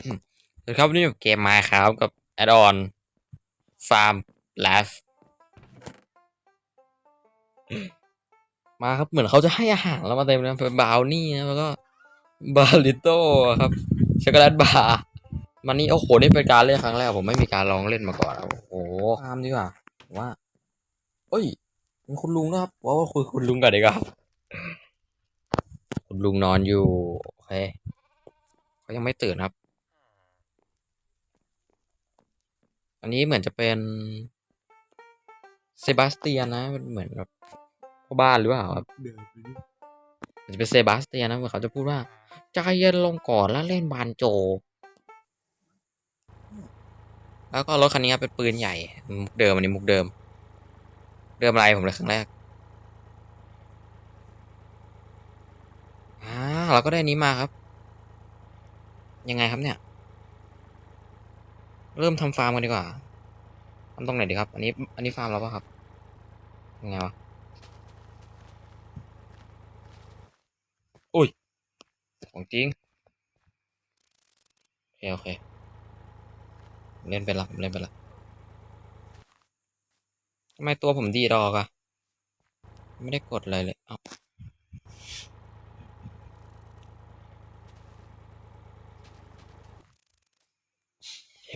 สวัสดีครับวันนี่เกมมาครับกับแอดออนฟาร์มไลฟ์มาครับเหมือนเขาจะให้อาหารเรามาเต็มเลยเป็นบราวนี่นะแล้วก็บาลิโต้ครับช็อกโกแลตบาร์มันนี่โอ้โหนี่เป็นการเล่นครั้งแรกผมไม่มีการลองเล่นมาก่อนครับโอ้โหฟาร์มดีกว่าผมว่าเอ้ยมีคุณลุงนะครับว่าว่าคุยคุณลุงกันดีกว่าครับคุณลุงนอนอยู่โอเคเขายังไม่ตื่นครับ อันนี้เหมือนจะเป็นเซบาสเตียนนะมันเหมือนแบบพ่อบ้านหรือเปล่าครับมันจะเป็นเซบาสเตียนนะเหมือนเขาจะพูดว่าใจเย็นลงก่อนแล้วเล่นบานโจ แล้วก็รถคันนี้เป็นปืนใหญ่มุกเดิมอันนี้มุกเดิม เดิมอะไรผมเลยครั้งแรกอ่าเราก็ได้นี้มาครับ ยังไงครับเนี่ย เริ่มทำฟาร์มกันดีกว่าทำตรงไหนดีครับ อันนี้ อันนี้ฟาร์มเราปะครับยังไงวะอุ้ย ของจริง โอเคโอเค เล่นไปละเล่นไปละทำไมตัวผมดีดอกอะไม่ได้กดอะไรเลย เอ้า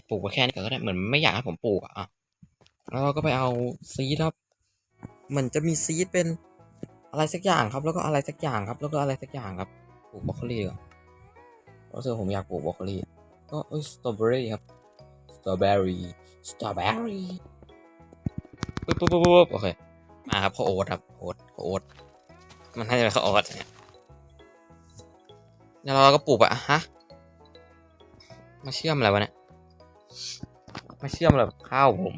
ปลูกไว้แค่นี้ก็ได้เหมือนไม่อยากให้ผมปลูกอะอะแล้วเราก็ไปเอาซีดครับเหมันจะมีซีดเป็นอะไรสักอย่างครับ แล้วก็อะไรสักอย่างครับ แล้วก็อะไรสักอย่างครับปลูกบรอกโคลีก่อนรู้สึกผมอยากปลูกบรอกโคลีก็เอ้ยสตรอเบอรี่ครับสตรอเบอรี่สตรอเบอรี่ปุ๊บปุ๊บปุ๊บปุ๊บโอเคมาครับข้าวโอ๊ตครับโอ๊ตข้าวโอ๊ตมันน่าจะเป็นข้าวโอ๊ตเนี่ยแล้วเราก็ปลูกอะฮะมาเชื่อมอะไรวะเนี่ย มาเชื่อมอะไรกับข้าวผม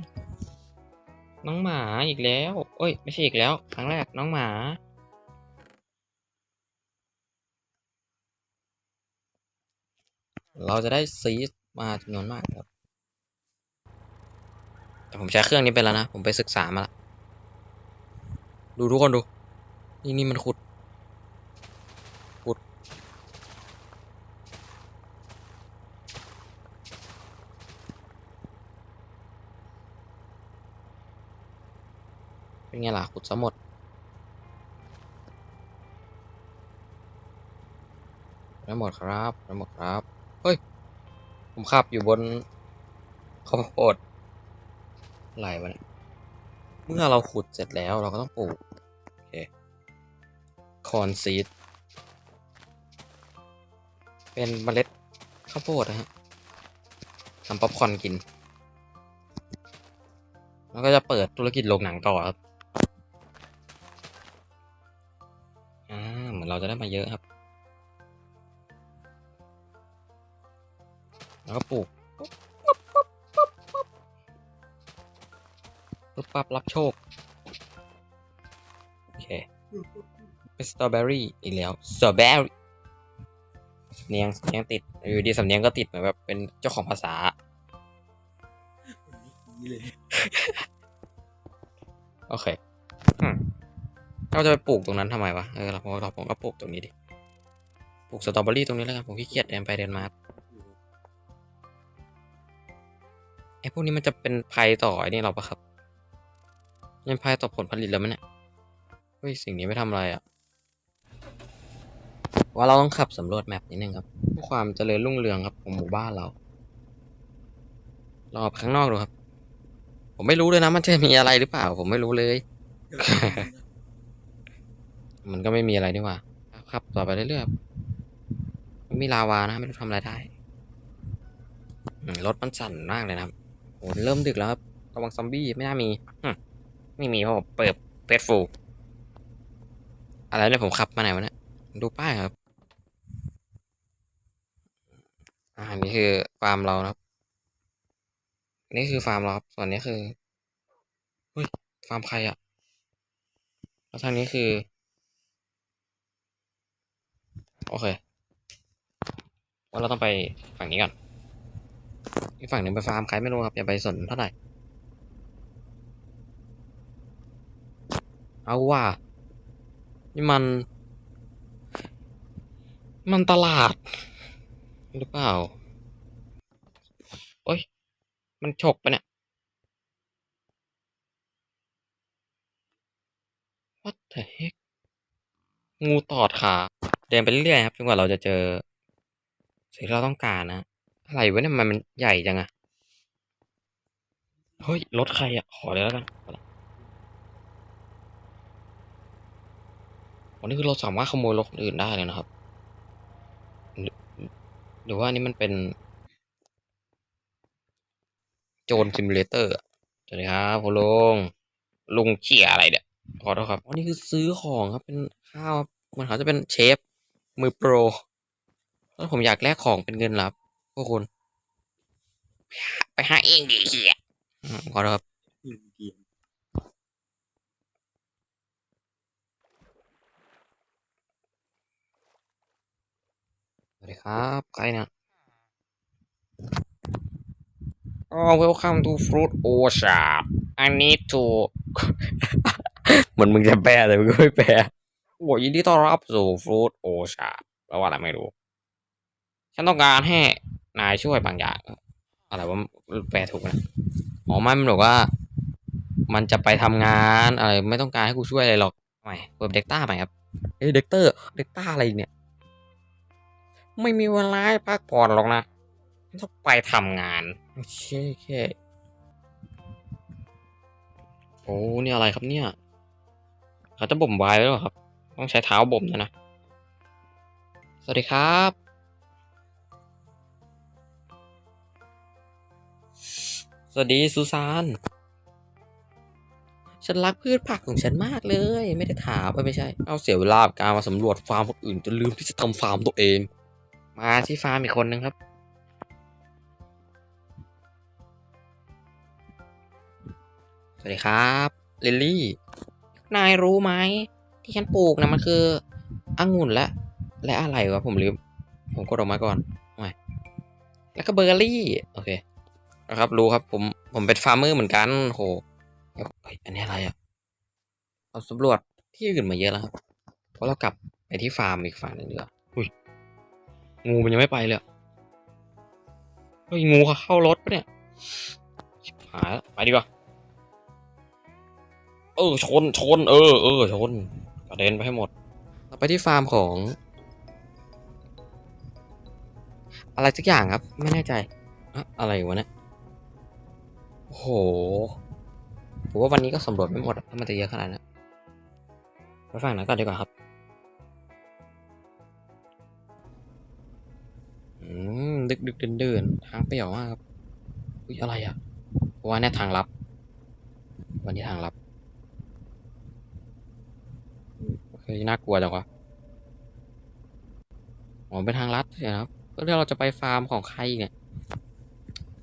น้องหมาอีกแล้ว เอ้ย ไม่ใช่อีกแล้ว ครั้งแรกน้องหมา เราจะได้ซีมาจำนวนมากครับ แต่ผมใช้เครื่องนี้ไปแล้วนะ ผมไปศึกษามาละ ดูทุกคนดู นี่นี่มันขุด เป็นไงล่ะขุดซะหมดได้หมดครับได้หมดครับ เฮ้ย ผมขับอยู่บนข้าวโพดอะไรวะเนี่ยเมื่อเราขุดเสร็จแล้วเราก็ต้องปลูก โอเค คอนซีด เป็นเมล็ดข้าวโพดนะฮะทำป๊อปคอนกิน แล้วก็จะเปิดธุรกิจโรงหนังต่อครับ เหมือนเราจะได้มาเยอะครับ แล้วก็ปลูกปุ๊บปุ๊บปุ๊บปุ๊บปุ๊บปุ๊บปั๊บรับโชค โอเคเป็นสตรอเบอรี่อีกแล้วสตรอเบอรี่สำเนียงสำเนียงติด อยู่ดีสำเนียงก็ติดเหมือนแบบเป็นเจ้าของภาษาโอเคอืม เราจะไปปลูกตรงนั้นทำไมวะ เออเราเราผมก็ปลูกตรงนี้ดิ ปลูกสตรอเบอรี่ตรงนี้แล้วกัน ผมขี้เกียจเดินไปเดินมาไอ้พวกนี้มันจะเป็นภัยต่อไอ้นี่เราปะครับเป็นภัยต่อผลผลิตแล้วมั้ยเนี่ย เฮ้ยสิ่งนี้ไม่ทำอะไรอะ่ะ ว่าเราต้องขับสำรวจแมปนิดนึงครับเพื่อความเจริญรุ่งเรืองครับของหมู่บ้านเราลองออกข้างนอกดูครับ ผมไม่รู้เลยนะมันจะมีอะไรหรือเปล่า ผมไม่รู้เลย มันก็ไม่มีอะไรนี่ว่าขับต่อไปเรื่อยๆมันมีลาวานะไม่รู้ทำอะไรได้รถมันสั่นมากเลยนะครับโอ้เริ่มดึกแล้วครับระวังซอมบี้ไม่น่ามีไม่มีเพราะเปิดเฟสฟูอะไรเนี่ยผมขับมาไหนวะเนี่ยดูป้ายครับอ่าอันนี้คือฟาร์มเรานะครับ นี่คือฟาร์มเราครับส่วนนี้คือเฮ้ยฟาร์มใครอะ่ะแล้วทางนี้คือ โอเค ว่าเราต้องไปฝั่งนี้ก่อนอีกฝั่งหนึ่งไปฟาร์มใครไม่รู้ครับ อย่าไปสนเท่าไหร่ เอาว่า นี่มัน มันตลาด หรือเปล่ามันฉกปะเนี่ย What the heck งูตอดขา เดินไปเรื่อยๆครับจนกว่าเราจะเจอสิ่งที่เราต้องการนะอะไรวะเนี่ยมันมันใหญ่จังอะเฮ้ยรถใครอะขอเลยแล้วกันวันนี้คือเราสามารถขโมยรถคนอื่นได้เลยนะครับ หรือว่าอันนี้มันเป็น โจรซิมูเลเตอร์สวัสดีครับคุณลุงลุงเขี่ยอะไรเนี่ยขอโทษครับอันนี้คือซื้อของครับเป็นข้าวมันเขาจะเป็นเชฟ มือโปรแล้วผมอยากแลกของเป็นเงินลับพวกคุณ ไปหาเองดิเฮียขอโทษครับสวัสดีครับใครนี่ย Oh welcome to Fruit Ocean I need to เหมือนมึงจะแปลแต่มึงก็ไม่แปล โอ้ยินดีต้อนรับสู่ Fruit Ocean แปลว่าอะไรไม่รู้ ฉันต้องการให้นายช่วยบางอย่าง อะไรว่าแปลถูกนะอ๋อไม่มันบอกว่า มันจะไปทำงานอะไรไม่ต้องการให้กูช่วยอะไรหรอกไม่เปิดเด็กต้าใหม่ครับเอ้เด็กเตอร์เด็กต้าอะไรเนี่ย ไม่มีเวลาพักผ่อนหรอกนะต้องไปทำงานโอเคโอเคโอ้นี่อะไรครับเนี่ยเขาจะบ่มไวน์ไว้หรอครับ ต้องใช้เท้าบ่มนะนะ สวัสดีครับ สวัสดีซูซานฉันรักพืชผักของฉันมากเลย ไม่ได้ถามไม่ใช่ เอาเสียเวลาบการมาสำรวจฟาร์มคนอื่นจนลืมที่จะทำฟาร์มตัวเอง มาที่ฟาร์มอีกคนนึงครับสวัสดีครับลิลลี่ นายรู้ไหม ที่ฉันปลูกนะมันคือองุ่นและและอะไรวะผมลืมผมกดออกมาก่อนไม่แล้วก็เบอร์รี่โอเคนะครับรู้ครับ ผมผมเป็นฟาร์มเมอร์เหมือนกันโหเฮ้ยอันนี้อะไรอะเราสำรวจที่อื่นมาเยอะแล้วครับเพราะเรากลับไปที่ฟาร์มอีกฝั่งหนึ่งดีกว่าอุ้ยงูมันยังไม่ไปเลยเฮ้ยงูเข้ารถปะเนี่ยหายไปดีกว่าเออชนชน เออเออชน กระเด็นไปให้หมด เราไปที่ฟาร์มของ อะไรสักอย่างครับ ไม่แน่ใจอะอะไรวะเนี่ยโอ้โหผมว่าวันนี้ก็สำรวจไม่หมดถ้ามันจะเยอะขนาดนั้นไปฝั่งนั้นก่อนดีกว่าครับอืมดึกดึกเดินเดินทางเปี่ยวมากครับ อุ้ยอะไรอะเพราะว่าเนี่ยทางลับ วันนี้ทางลับ เฮ้ยน่ากลัวจังวะอ๋อเป็นทางลัดใช่ครับก็เรื่องเราจะไปฟาร์มของใครเนี่ย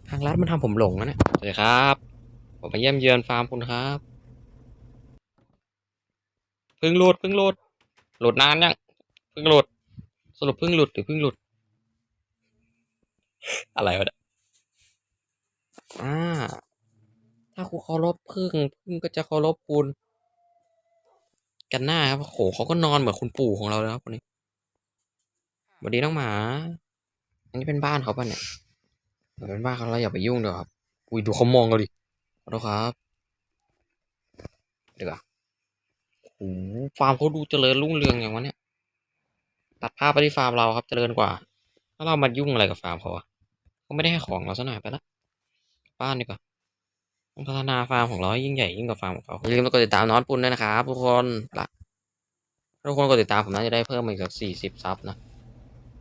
ทางลัดมันทำผมหลงนะเนี่ยสวัสดีครับ ผมมาเยี่ยมเยือนฟาร์มคุณครับพิ่งหลุดพิ่งหลุดหลุดนานยังพิ่งหลุด สรุปพิ่งหลุดหรือพิ่งหลุด อะไรวะเนี่ยอ่าถ้าคุณเคารพพึ่งพึ่งก็จะเคารพคุณ กันหน้าครับโหเขาก็นอนเหมือนคุณปู่ของเราเลยครับคนนี้สวัสดีน้องหมา อันนี้เป็นบ้านเขาป่ะเนี่ยเป็นบ้านเขาเราอย่าไปยุ่งเดี๋ยวครับ อุ้ยดูเขามองเราดิขอโทษครับเดี๋ยวก่อนโอ้โหฟาร์มเขาดูเจริญรุ่งเรืองอย่างวะเนี่ย ตัดภาพไปที่ฟาร์มเราครับเจริญกว่า ถ้าเรามายุ่งอะไรกับฟาร์มเขาอะเขาไม่ได้ให้ของเราซะหน่อยไปละ บ้านดีกว่าต้อง พัฒนาฟาร์มของเราให้ยิ่งใหญ่ยิ่งกว่าฟาร์มของเขาอย่าลืมกดติดตามน้อนปุนด้วยนะครับทุกคนละทุกคนกดติดตามผมน่าจะได้เพิ่มอีกสักสี่สิบซับนะ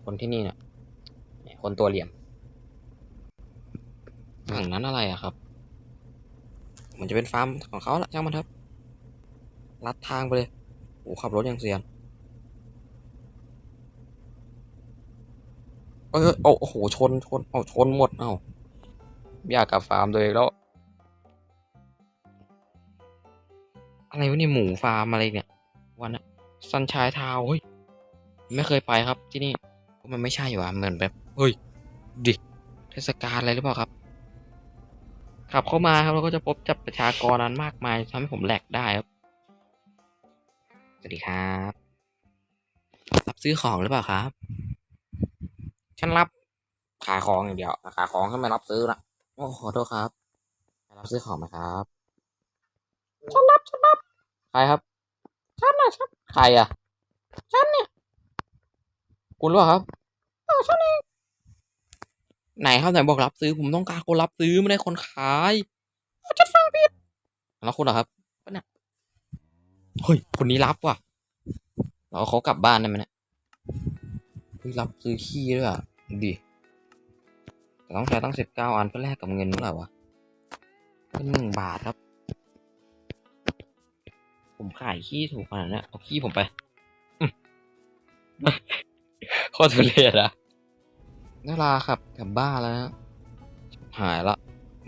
คนที่นี่เนี่ยเนี่ยคนตัวเหลี่ยมฝั่งนั้นอะไรอะครับ มันจะเป็นฟาร์มของเขาละช่างมันครับลัดทางไปเลยโอ้ขับรถอย่างเซียนเอ้ยเอ้ยเอาโอ้โหชนชนเอาชนหมดเอาอยากกลับฟาร์มตัวเองแล้ว อะไรวะเนี่ยหมูฟาร์มอะไรเนี่ย วันน่ะซันชายทาวเฮ้ยไม่เคยไปครับที่นี่มันไม่ใช่ว่อะเหมือนแบบเฮ้ยดิเทศกาลอะไรหรือเปล่าครับ ขับเข้ามาครับเราก็จะพบจับประชากรนั้นมากมายทำให้ผมแหลกได้ครับ สวัสดีครับรับซื้อของหรือเปล่าครับ ฉันรับขายของอย่างเดียวขายของฉันไม่รับซื้อละโอ้ขอโทษครับรับซื้อของไหมครับฉันรับฉันรับ ใครครับ ฉันน่ะฉันใครอะ ฉันเนี่ย คุณหรือเปล่าครับเออฉันเองไหนครับไหนบอกรับซื้อ ผมต้องการคนรับซื้อไม่ได้คนขายเออฉันฟังผิดแล้วคุณเหรอครับปะเนี่ยเฮ้ย คนนี้รับว่ะ เราเอาเขากลับบ้านได้ไหมเนี่ยเฮ้ยรับซื้อขี้ด้วยอะดูดิแต่ต้องใช้ตั้งสิบเก้าอันเพื่อแลกกับเงินเท่าไหร่วะเป็นหนึ่งบาทครับ ผมขายขี้ถูกขนาดนี้เอาขี้ผมไปโคตรทุเรศอะนาลาครับกลับบ้านแล้วนะหายละ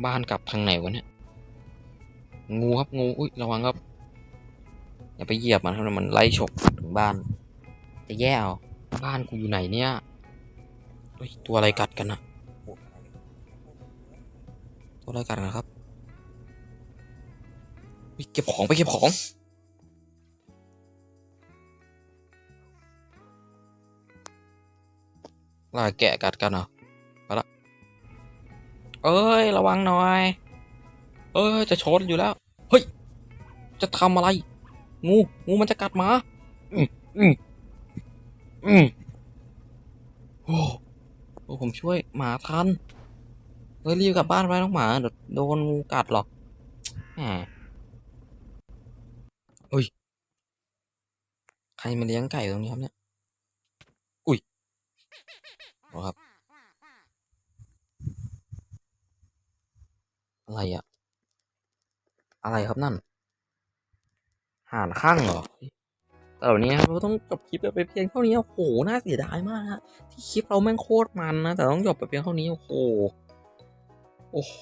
บ้านกลับทางไหนวะเนี่ย งูครับงู อุ้ยระวังครับ อย่าไปเหยียบมันครับมันไล่ฉกถึงบ้าน จะแย่เอาบ้านกูอยู่ไหนเนี่ย ตัวอะไรกัดกันอะตัวอะไรกัดกันครับ เก็บของไปเก็บของ ล่าแกะกัดกันเหรอไปละเอ้ยระวังหน่อย เอ้ยจะชนอยู่แล้ว เฮ้ย จะทำอะไร งูงูมันจะกัดหมาอืมอืมอืมโอ้โอ้ผมช่วยหมาทันเฮ้ยรีบกลับบ้านไปน้องหมาเดี๋ยวโดนงูกัดหรอกแหมเฮ้ยใครมาเลี้ยงไก่ตรงนี้ครับเนี่ย อุ้ย เอาครับ อะไรอะ อะไรครับนั่น ห่านข้างเหรอแต่วันนี้เราต้องจบคลิปไปเพียงเท่านี้ โอ้โห น่าเสียดายมากฮะ ที่คลิปเราแม่งโคตรมันนะ แต่ต้องจบไปเพียงเท่านี้ โอ้โห โอ้โห